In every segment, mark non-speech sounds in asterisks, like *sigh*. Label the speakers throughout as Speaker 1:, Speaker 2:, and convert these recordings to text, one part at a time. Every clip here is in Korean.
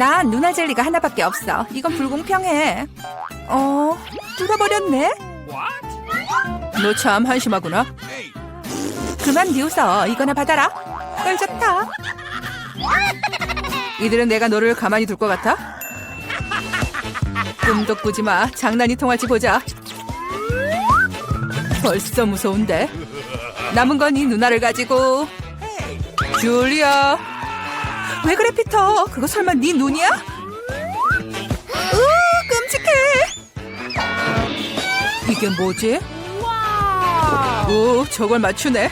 Speaker 1: 난 누나 젤리가 하나밖에 없어. 이건 불공평해. 어, 뚫어버렸네. 너 참 한심하구나. 그만 비웃어. 이거나 받아라. 널 좋다. 이들은 내가 너를 가만히 둘 것 같아? 꿈도 꾸지 마. 장난이 통할지 보자. 벌써 무서운데. 남은 건 이 누나를 가지고. 줄리아. 왜 그래 피터? 그거 설마 네 눈이야? 으 끔찍해. 이게 뭐지? 오 저걸 맞추네.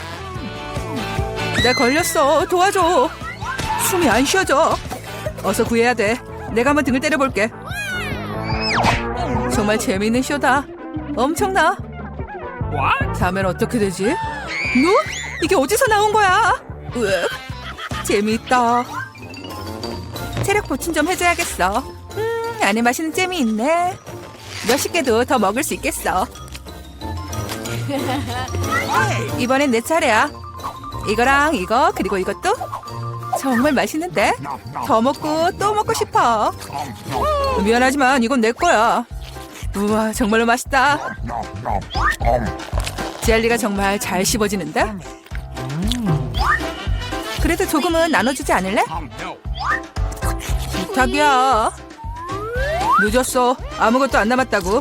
Speaker 1: 나 걸렸어. 도와줘. 숨이 안 쉬어져. 어서 구해야 돼. 내가 한번 등을 때려볼게. 정말 재미있는 쇼다. 엄청나. 다음엔 어떻게 되지? 눈? 이게 어디서 나온 거야? 으 재미있다. 체력 보충 좀 해줘야겠어. 음, 안에 마시는 잼이 있네. 몇십 개도 더 먹을 수 있겠어. *laughs* 이번엔 내 차례야. 이거랑 이거 그리고 이것도 정말 맛있는데 더 먹고 또 먹고 싶어. 미안하지만 이건 내 거야. 우와 정말로 맛있다. 젤리가 정말 잘 씹어지는데? 그래도 조금은 나눠주지 않을래? 부탁이야. 늦었어. 아무것도 안 남았다고.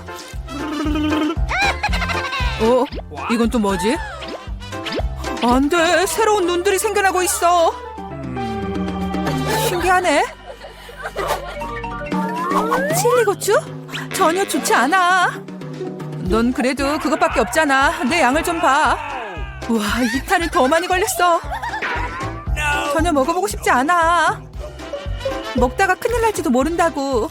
Speaker 1: 어? 이건 또 뭐지? 안 돼. 새로운 눈들이 생겨나고 있어. 신기하네. 칠리 고추? 전혀 좋지 않아. 넌 그래도 그것밖에 없잖아. 내 양을 좀 봐. 우와, 이 탄을 더 많이 걸렸어. 전혀 먹어보고 싶지 않아. 먹다가 큰일 날지도 모른다고.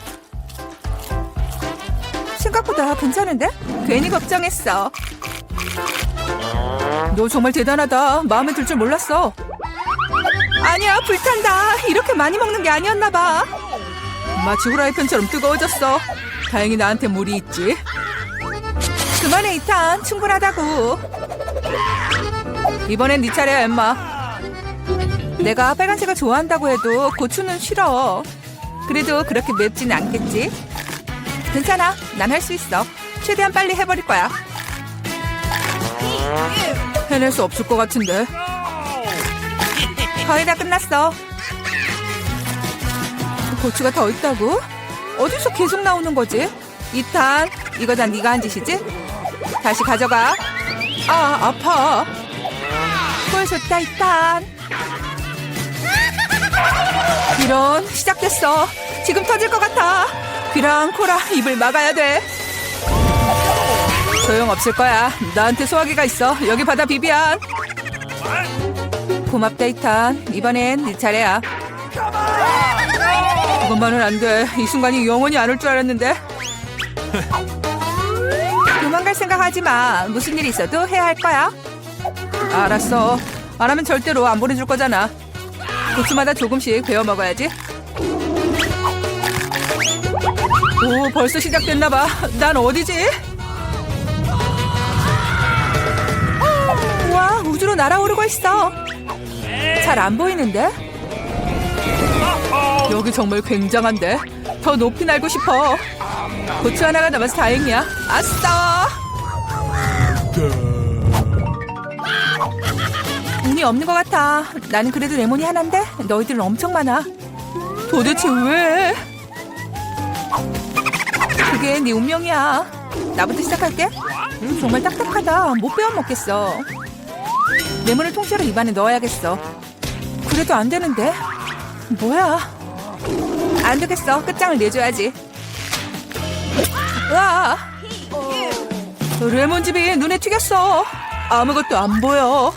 Speaker 1: 생각보다 괜찮은데? 괜히 걱정했어. 너 정말 대단하다. 마음에 들 줄 몰랐어. 아니야, 불탄다. 이렇게 많이 먹는 게 아니었나 봐. 마치 후라이팬처럼 뜨거워졌어. 다행히 나한테 물이 있지. 그만해, 이탄. 충분하다고. 이번엔 네 차례야, 엠마. 내가 빨간색을 좋아한다고 해도 고추는 싫어. 그래도 그렇게 맵지는 않겠지? 괜찮아. 난 할 수 있어. 최대한 빨리 해버릴 거야. 해낼 수 없을 것 같은데. 거의 다 끝났어. 고추가 더 있다고? 어디서 계속 나오는 거지? 이탄, 이거 다 네가 한 짓이지? 다시 가져가. 아, 아파. 꼴 좋다, 이탄. 이런, 시작됐어. 지금 터질 것 같아. 귀랑 코랑 입을 막아야 돼. 소용 없을 거야. 나한테 소화기가 있어. 여기 받아, 비비안. 고맙다, 이탄. 이번엔 네 차례야. 그것만은 안 돼. 이 순간이 영원히 안 올 줄 알았는데. 도망갈 생각하지 마. 무슨 일 있어도 해야 할 거야. 알았어. 안 하면 절대로 안 보내줄 거잖아. 고추마다 조금씩 베어 먹어야지. 오, 벌써 시작됐나 봐. 난 어디지? 와, 우주로 날아오르고 있어. 잘 안 보이는데? 여기 정말 굉장한데? 더 높이 날고 싶어. 고추 하나가 남아서 다행이야. 아싸! 운이 없는 것 같아. 나는 그래도 레몬이 하나인데 너희들은 엄청 많아. 도대체 왜? 그게 네 운명이야. 나부터 시작할게. 음, 정말 딱딱하다. 못 빼어 먹겠어. 레몬을 통째로 입안에 넣어야겠어. 그래도 안 되는데. 뭐야? 안 되겠어. 끝장을 내줘야지. 으아! 레몬즙이 눈에 튀겼어. 아무것도 안 보여.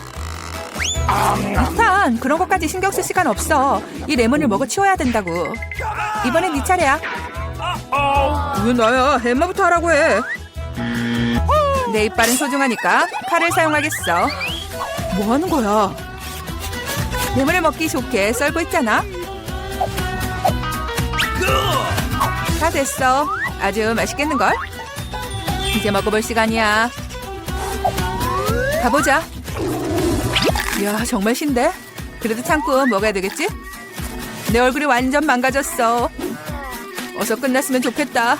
Speaker 1: 탄 그런 것까지 신경 쓸 시간 없어. 이 레몬을 먹어 치워야 된다고. 이번엔 네 차례야. 왜 나야? 엠마부터 하라고 해. 내 이빨은 소중하니까 칼을 사용하겠어. 뭐 하는 거야? 레몬을 먹기 좋게 썰고 있잖아. 다 됐어. 아주 맛있겠는걸? 이제 먹어볼 시간이야. 가보자. 이야, 정말 신데? 그래도 참고 먹어야 되겠지? 내 얼굴이 완전 망가졌어. 어서 끝났으면 좋겠다.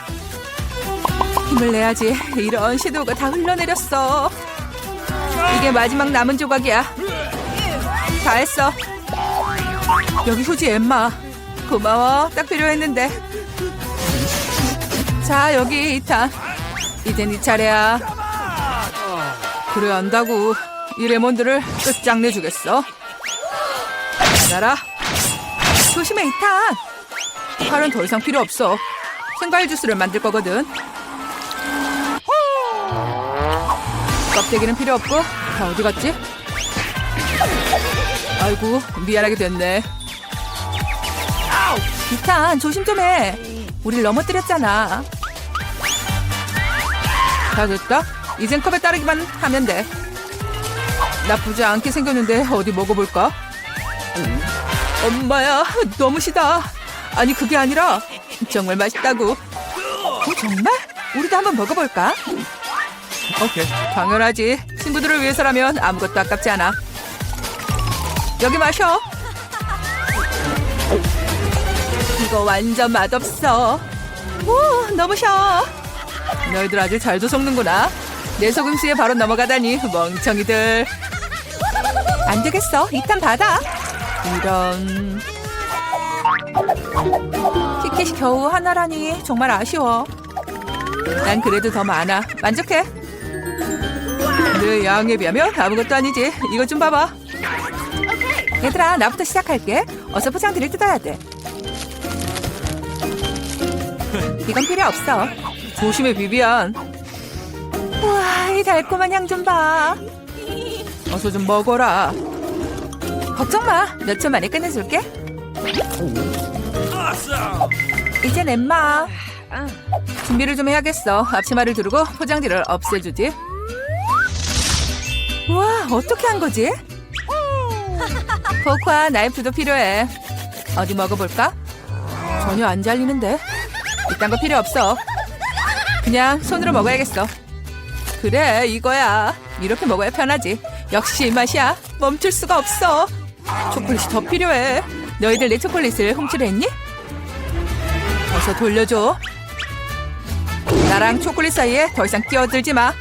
Speaker 1: 힘을 내야지. 이런 섀도우가 다 흘러내렸어. 이게 마지막 남은 조각이야. 다 했어. 여기 휴지 엠마. 고마워. 딱 필요했는데. 자, 여기 이탄. 이제 네 차례야. 그래 안다고. 이 레몬들을 끝장내 주겠어. 받아라. 조심해 이탄. 칼은 더 이상 필요 없어. 생과일 주스를 만들 거거든. 껍데기는 필요 없고 다 어디 갔지? 아이고 미안하게 됐네. 이탄 조심 좀 해. 우릴 넘어뜨렸잖아. 다 됐다. 이젠 컵에 따르기만 하면 돼. 나쁘지 않게 생겼는데 어디 먹어볼까? 엄마야 너무 시다. 아니 그게 아니라 정말 맛있다고. 어, 정말? 우리도 한번 먹어볼까?
Speaker 2: 오케이.
Speaker 1: 당연하지. 친구들을 위해서라면 아무것도 아깝지 않아. 여기 마셔. 이거 완전 맛없어. 오, 너무 셔. 너희들 아주 잘도 속는구나. 내 속임수에 바로 넘어가다니 멍청이들. 안 되겠어. 이탄 받아. 이런. 티켓이 겨우 하나라니 정말 아쉬워. 난 그래도 더 많아. 만족해. 내 양에 비하면 아무것도 아니지. 이것 좀 봐봐. 얘들아, 나부터 시작할게. 어서 포장지를 뜯어야 돼. 이건 필요 없어. 조심해, 비비안. 우와, 이 달콤한 향 좀 봐. 어서 좀 먹어라. 걱정 마. 몇 초 만에 끝내줄게. 이젠 엠마. 준비를 좀 해야겠어. 앞치마를 두르고 포장지를 없애주지. 우와, 어떻게 한 거지? 포크와 나이프도 필요해. 어디 먹어볼까? 전혀 안 잘리는데. 이딴 거 필요 없어. 그냥 손으로 먹어야겠어. 그래, 이거야. 이렇게 먹어야 편하지. 역시 이 맛이야. 멈출 수가 없어. 초콜릿이 더 필요해. 너희들 내 초콜릿을 훔치려 했니? 어서 돌려줘. 나랑 초콜릿 사이에 더 이상 끼어들지 마.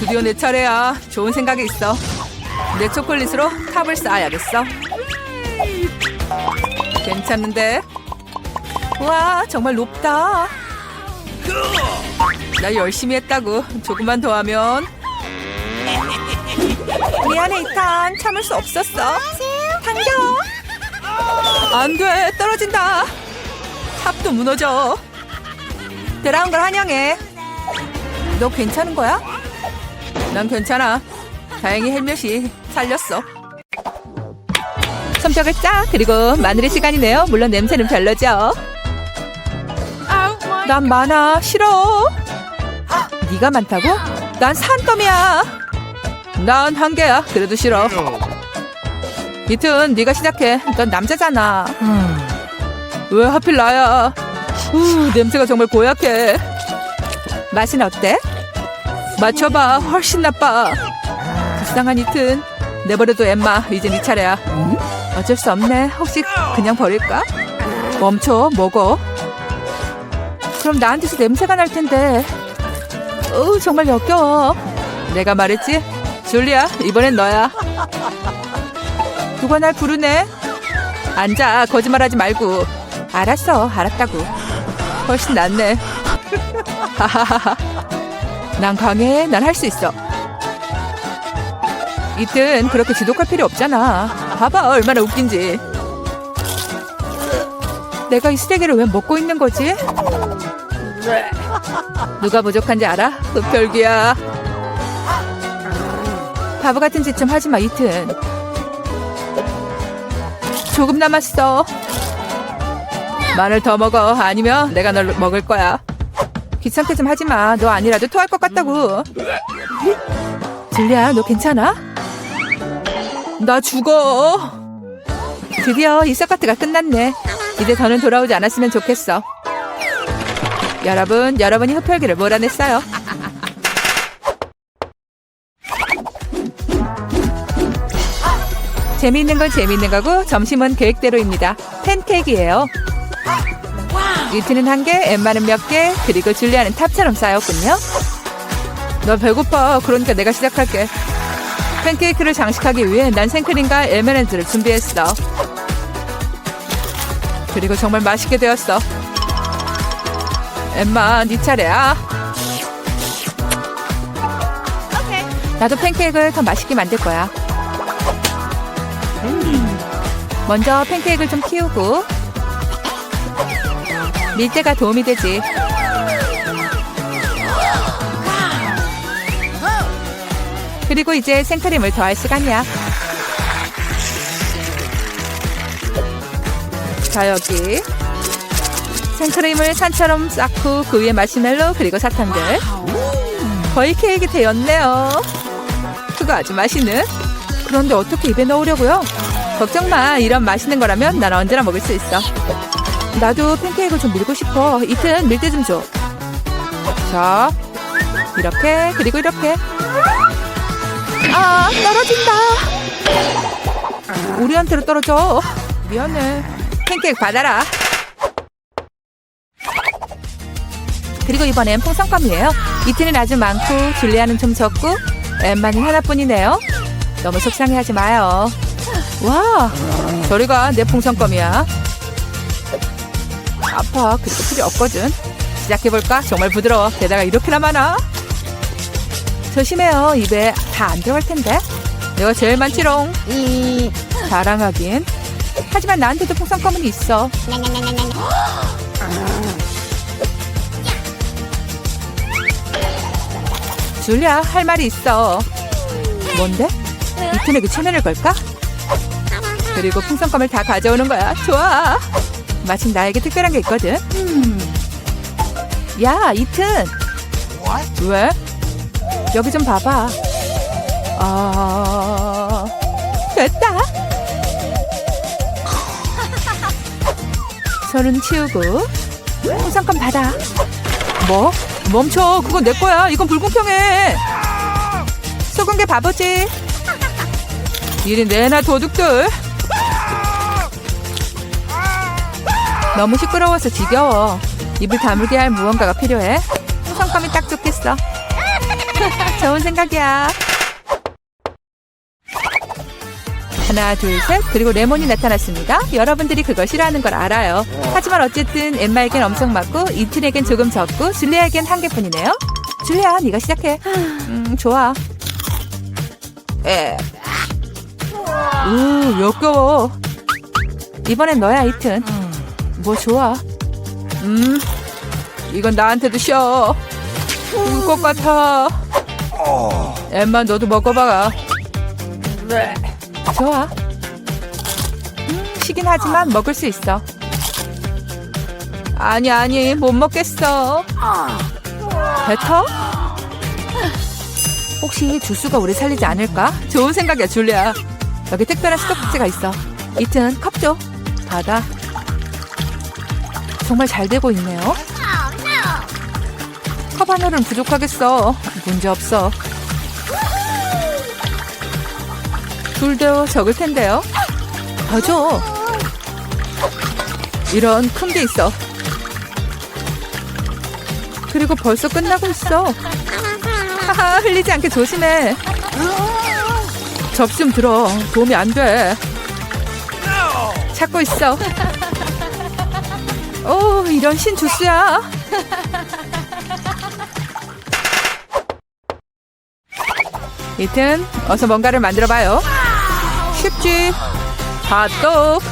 Speaker 1: 드디어 내 차례야. 좋은 생각이 있어. 내 초콜릿으로 탑을 쌓아야겠어. 괜찮은데? 와, 정말 높다. 나 열심히 했다고. 조금만 더 하면. 미안해, 이탄. 참을 수 없었어. 당겨. 안 돼. 떨어진다. 탑도 무너져. 들어온 걸 환영해. 너 괜찮은 거야? 난 괜찮아. 다행히 헬멧이 살렸어. 손뼉을 쫙 그리고 마늘의 시간이네요. 물론 냄새는 별로죠. 난 많아 싫어. 네가 많다고? 난 산더미야. 난 한 개야. 그래도 싫어. 이튼 네가 시작해. 넌 남자잖아. 왜 하필 나야? 우 냄새가 정말 고약해. 맛은 어때? 맞춰봐. 훨씬 나빠. 불쌍한 이튼. 내버려둬 엠마. 이제 네 차례야. 어쩔 수 없네. 혹시 그냥 버릴까? 멈춰. 먹어. 그럼 나한테서 냄새가 날 텐데. 어우 정말 역겨워. 내가 말했지? 줄리야 이번엔 너야. 누가 날 부르네? 앉아. 거짓말하지 말고. 알았어. 알았다고. 훨씬 낫네. *laughs* 난 강해. 난 할 수 있어. 이튼 그렇게 지독할 필요 없잖아. 봐봐 얼마나 웃긴지. 내가 이 쓰레기를 왜 먹고 있는 거지? *laughs* 누가 부족한지 알아? 흡혈귀야. 바보 같은 짓 좀 하지 마, 이튼. 조금 남았어. 마늘 더 먹어. 아니면 내가 널 먹을 거야. 귀찮게 좀 하지 마. 너 아니라도 토할 것 같다고. 줄리야, 너 괜찮아? 나 죽어. 드디어 이 서커트가 끝났네. 이제 더는 돌아오지 않았으면 좋겠어. 여러분, 여러분이 흡혈귀를 몰아냈어요. 재미있는 건 재미있는 거고 점심은 계획대로입니다. 팬케이크예요. 이트는 한 개, 엠마는 몇 개, 그리고 줄리아는 탑처럼 쌓였군요. 너 배고파. 그러니까 내가 시작할게. 팬케이크를 장식하기 위해 난 생크림과 에메랜드를 준비했어. 그리고 정말 맛있게 되었어. 엠마, 네 차례야. 나도 팬케이크를 더 맛있게 만들 거야. 먼저 팬케이크를 좀 키우고 밀대가 도움이 되지. 그리고 이제 생크림을 더할 시간이야. 자 여기 생크림을 산처럼 쌓고 그 위에 마시멜로 그리고 사탕들 거의 케이크 되었네요. 그거 아주 맛있는. 그런데 어떻게 입에 넣으려고요? 걱정 마. 이런 맛있는 거라면 난 언제나 먹을 수 있어. 나도 팬케이크를 좀 밀고 싶어. 이튼 밀대 좀 줘. 자, 이렇게 그리고 이렇게. 아, 떨어진다. 우리한테로 떨어져. 미안해. 팬케이크 받아라. 그리고 이번엔 풍선껌이에요. 이틀은 아주 많고 줄리아는 좀 적고 엠마는 하나뿐이네요. 너무 속상해하지 마요. 와, 저리가 내 풍선껌이야. 아파. 그리고 필요 없거든. 시작해볼까? 정말 부드러워. 게다가 이렇게나 많아. 조심해요. 입에 다 안 들어갈 텐데. 내가 제일 많지롱. 자랑하긴. 하지만 나한테도 풍선껌은 있어. 줄리아 할 말이 있어. 뭔데? 이튼에게 체면을 걸까? 그리고 풍선껌을 다 가져오는 거야. 좋아. 마침 나에게 특별한 게 있거든. 야, 이튼. 왜? 여기 좀 봐봐. 아, 됐다. 손은 치우고 풍선껌 받아. 뭐? 멈춰. 그건 내 거야. 이건 불공평해. 속은 게 바보지. 이리 내나 도둑들. 너무 시끄러워서 지겨워. 입을 다물게 할 무언가가 필요해. 풍선껌이 딱 좋겠어. *laughs* 좋은 생각이야. 하나, 둘, 셋. 그리고 레몬이 나타났습니다. 여러분들이 그걸 싫어하는 걸 알아요. 하지만 어쨌든 엠마에겐 엄청 많고 이튼에겐 조금 적고 줄리아에겐 한 개뿐이네요. 줄리아, 네가 시작해. 음, 좋아. 에. 우, 역겨워. 이번엔 너야, 이튼. 뭐 좋아. 음, 이건 나한테도 쉬어. 울 것 같아. 엠마, 너도 먹어봐. 좋아. 음, 시긴 하지만 먹을 수 있어. 아니, 아니, 못 먹겠어. 뱉어? 혹시 주스가 우리 살리지 않을까? 좋은 생각이야, 줄리아. 여기 특별한 스토커치가 있어. 이튼 컵 줘. 받아. 정말 잘 되고 있네요. 컵 하나는 부족하겠어. 문제 없어. 둘도 적을 텐데요. 더 줘. 이런 큰 게 있어. 그리고 벌써 끝나고 있어. 하하, 흘리지 않게 조심해. 접시 좀 들어. 도움이 안 돼. 찾고 있어. 오, 이런 신 주스야. 이튼 어서 뭔가를 만들어봐요. 쉽지. 핫도그.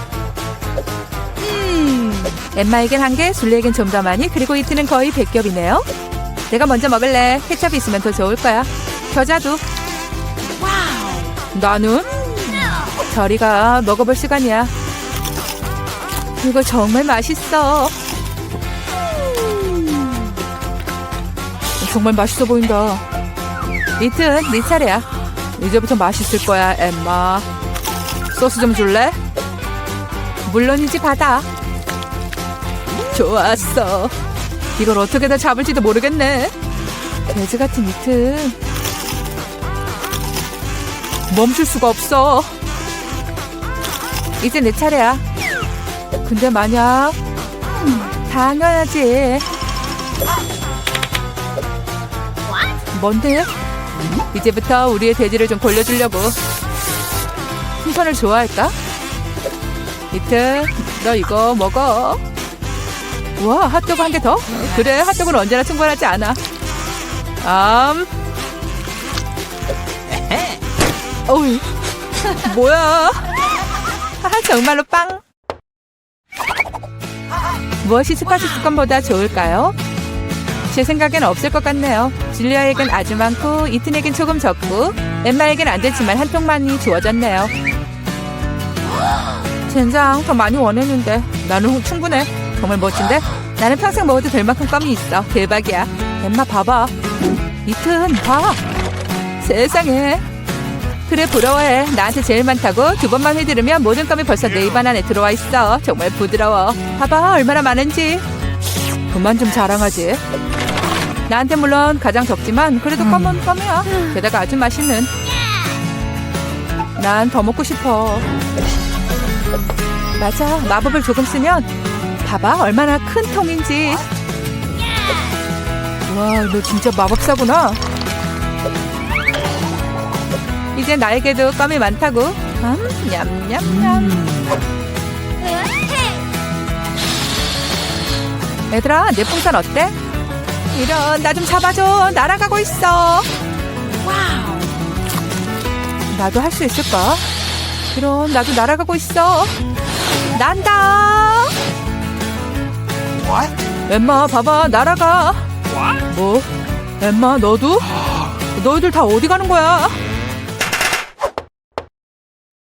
Speaker 1: 음, 엠마에겐 한 개, 줄리에겐 좀 더 많이, 그리고 이트는 거의 100겹이네요. 내가 먼저 먹을래. 케첩이 있으면 더 좋을 거야. 겨자도. 나는? 저리가 먹어볼 시간이야. 이거 정말 맛있어. 정말 맛있어 보인다. 이튼 네 차례야. 이제부터 맛있을 거야, 엠마. 소스 좀 줄래? 물론이지 받아. 좋았어. 이걸 어떻게 다 잡을지도 모르겠네. 돼지 같은 이튼. 멈출 수가 없어. 이제 내 차례야. 근데 만약 음, 당연하지. 뭔데? 이제부터 우리의 돼지를 좀 골려주려고. 풍선을 좋아할까? 이트, 너 이거 먹어. 와, 핫도그 한 개 더? 그래, 핫도그는 언제나 충분하지 않아. 암. *laughs* 어이, 뭐야? 하하, 정말로 빵. 무엇이 스파시 습관보다 좋을까요? 제 생각엔 없을 것 같네요. 줄리아에겐 아주 많고 이튼에겐 조금 적고 엠마에겐 안 됐지만 한 통만이 주어졌네요. 젠장 더 많이 원했는데 나는 충분해. 정말 멋진데? 나는 평생 먹어도 될 만큼 껌이 있어. 대박이야. 엠마 봐봐. 이튼 봐. 세상에. 그래 부러워해. 나한테 제일 많다고 두 번만 휘두르면 모든 껌이 벌써 내 입안 안에 들어와 있어. 정말 부드러워. 봐봐 얼마나 많은지. 그만 좀 자랑하지. 나한테 물론 가장 적지만 그래도 껌은 껌이야. 게다가 아주 맛있는. 난 더 먹고 싶어. 맞아. 마법을 조금 쓰면 봐봐 얼마나 큰 통인지. 와, 너 진짜 마법사구나. 이제 나에게도 껌이 많다고. 음, 냠냠냠. 얘들아, 내 풍선 어때? 이런, 나 좀 잡아줘. 날아가고 있어. 나도 할 수 있을까? 이런, 나도 날아가고 있어. 난다.
Speaker 2: What?
Speaker 1: 엠마, 봐봐, 날아가.
Speaker 2: What?
Speaker 1: 뭐? 엠마, 너도? *gasps* 너희들 다 어디 가는 거야?